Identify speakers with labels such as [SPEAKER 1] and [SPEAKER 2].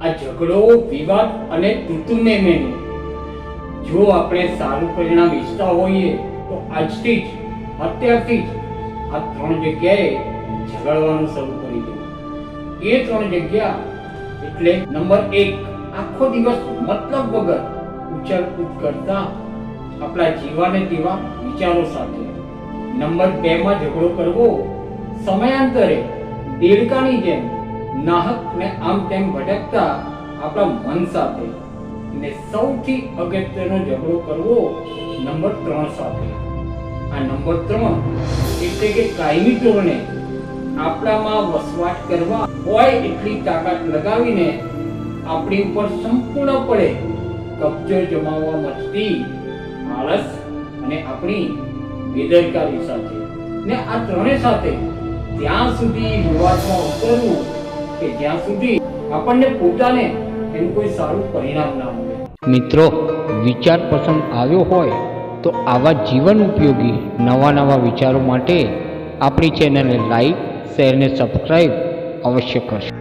[SPEAKER 1] આ ઝઘડો, વિવાદ અને તુતુને મેને જો આપણે સારું પરિણામ ઈચ્છતા હોઈએ, તો આજથી જ, અત્યારથી જ આ ત્રણ જગ્યાએ ઝઘડવાનું શરૂ કરી દેવું એ ત્રણ જગ્યા એટલે નંબર એક, આખો દિવસ મતલબ વગર ઉછળકૂદ કરતા આપણા જીવાને તેવા વિચારો સાથે. નંબર બે માં ઝઘડો કરવો સમયાંતરે દેડકાની જેમ નાહક ને આમ તેમ ભટકતા આપણા મન સાથે ને સૌથી અગત્યનો ઝઘડો કરવો નંબર ત્રણ સાથે. આ નંબર ત્રણ એટલે કે કાયમી ધોરણે આપણામાં વસવાટ કરવા હોય એટલી તાકાત લગાવીને આપણી ઉપર સંપૂર્ણપણે કબજો જમાવવા મચતી આળસ અને આપણી બેદરકારી સાથે. ને આ ત્રણે સાથે ત્યાં સુધી વિવાદમાં ઉતરવું કે જ્યાં સુધી આપણને પોતાને એનું કોઈ સારું પરિણામ ના મળે.
[SPEAKER 2] મિત્રો, વિચાર પસંદ આવ્યો હોય તો આવા જીવન ઉપયોગી નવા નવા વિચારો માટે આપણી ચેનલને લાઈક, શેર અને સબસ્ક્રાઈબ અવશ્ય કરશો.